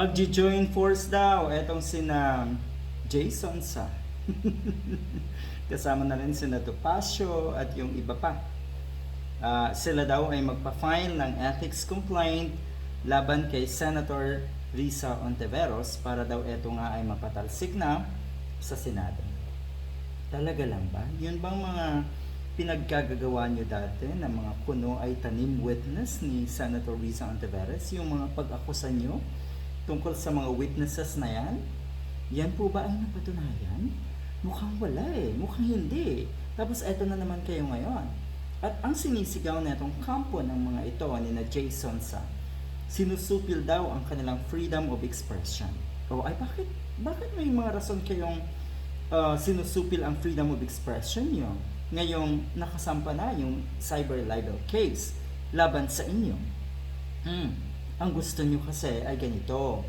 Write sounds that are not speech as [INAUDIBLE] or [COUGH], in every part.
Pag-join force daw, etong sina Jason sa. [LAUGHS] Kasama na rin sina Topacio at yung iba pa. Ah, sila daw ay magpa-file ng ethics complaint laban kay Senator Risa Ontiveros para daw eto nga ay mapatalsik na sa Senado. Talaga lang ba? Yun bang mga pinaggagawa nyo dati na mga kuno ay tanim witness ni Senator Risa Ontiveros? Yung mga pag-akusa nyo tungkol sa mga witnesses na yan? Yan po ba ay napatunayan? Mukhang wala eh. Mukhang hindi. Tapos eto na naman kayo ngayon. At ang sinisigaw na itong kampo ng mga ito ni na Jason sa sinusupil daw ang kanilang freedom of expression. O ay bakit bakit may mga rason kayong uh, sinusupil ang freedom of expression nyo? Ngayong nakasampa na yung cyber libel case laban sa inyo. Hmm. Ang gusto nyo kasi ay ganito.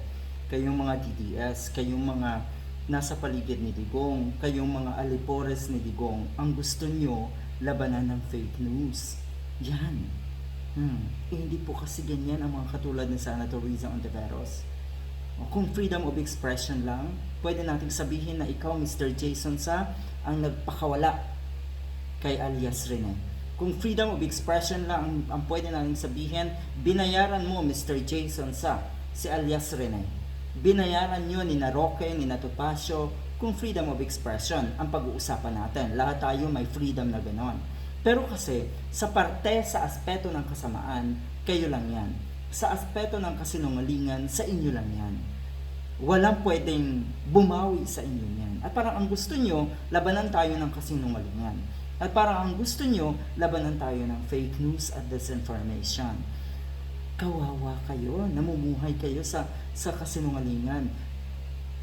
Kayong mga DDS, kayong mga nasa paligid ni Digong, kayong mga alipores ni Digong, ang gusto nyo labanan ng fake news. Yan. Hmm. Eh, hindi po kasi ganyan ang mga katulad ni Senator Riza Ontiveros. Kung freedom of expression lang, pwede nating sabihin na ikaw, Mr. Jason Sa, ang nagpakawala kay alias Rene. Kung freedom of expression lang ang, ang pwede nating sabihin, binayaran mo, Mr. Jason Sa, si alias Rene. Binayaran nyo ni na Roque, ni na Topacio, kung freedom of expression ang pag-uusapan natin. Lahat tayo may freedom na ganon. Pero kasi, sa parte, sa aspeto ng kasamaan, kayo lang yan. Sa aspeto ng kasinungalingan, sa inyo lang yan. Walang pwedeng bumawi sa inyo yan. At parang ang gusto nyo, labanan tayo ng kasinungalingan. At parang ang gusto nyo, labanan tayo ng fake news at disinformation. Kawawa kayo, namumuhay kayo sa, sa kasinungalingan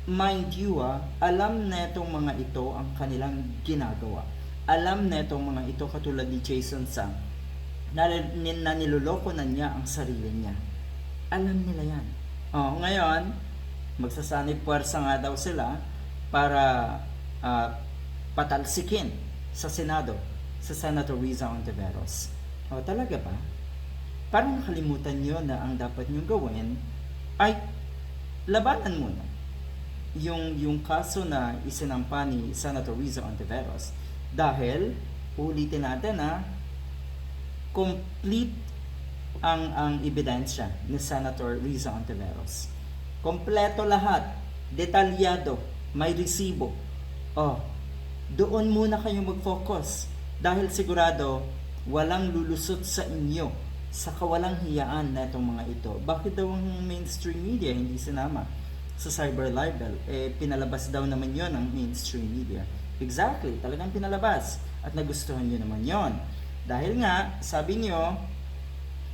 mind you ah, alam na itong mga ito ang kanilang ginagawa. Alam na itong mga ito katulad ni Jason Sang na, na niloloko na niya ang sarili niya. Alam nila yan. Oh, ngayon, magsasanib puwersa nga daw sila para ah, patalsikin sa Senado sa Senator Riza Ontiveros. Oh, talaga ba? Parang nakalimutan nyo na ang dapat nyo gawin ay labanan muna yung yung kaso na isinampa ni Senator Riza Ontiveros dahil ulitin natin na complete ang ang ebidensya ni Senator Riza Ontiveros. Kompleto lahat, detalyado, may resibo. Oh, doon muna kayo mag-focus dahil sigurado walang lulusot sa inyo sa kawalang hiyaan na itong mga ito. Bakit daw ang mainstream media hindi sinama? sa cyber libel, eh pinalabas daw naman yon ng mainstream media. Exactly, talagang pinalabas at nagustuhan nyo naman yon. Dahil nga, sabi nyo,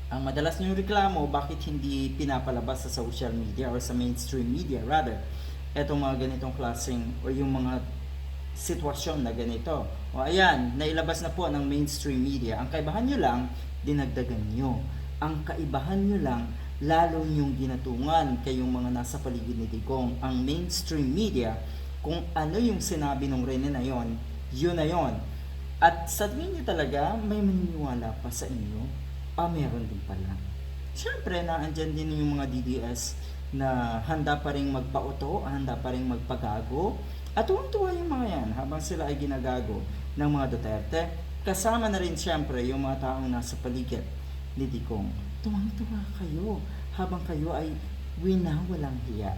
ang madalas nyo reklamo, bakit hindi pinapalabas sa social media or sa mainstream media rather, etong mga ganitong klaseng o yung mga sitwasyon na ganito. O ayan, nailabas na po ng mainstream media. Ang kaibahan nyo lang, dinagdagan nyo. Ang kaibahan nyo lang, lalo niyong ginatungan kayong mga nasa paligid ni Digong. Ang mainstream media, kung ano yung sinabi ng Rene na yon, yun na yon. At sa tingin niyo talaga, may maniniwala pa sa inyo? Ah, meron din pala. Siyempre, naandyan din yung mga DDS na handa pa rin magpauto, handa pa rin magpagago. At tuwang-tuwa yung mga yan habang sila ay ginagago ng mga Duterte. Kasama na rin siyempre yung mga taong nasa paligid ni Digong tuwang-tuwa kayo habang kayo ay winawalang hiya.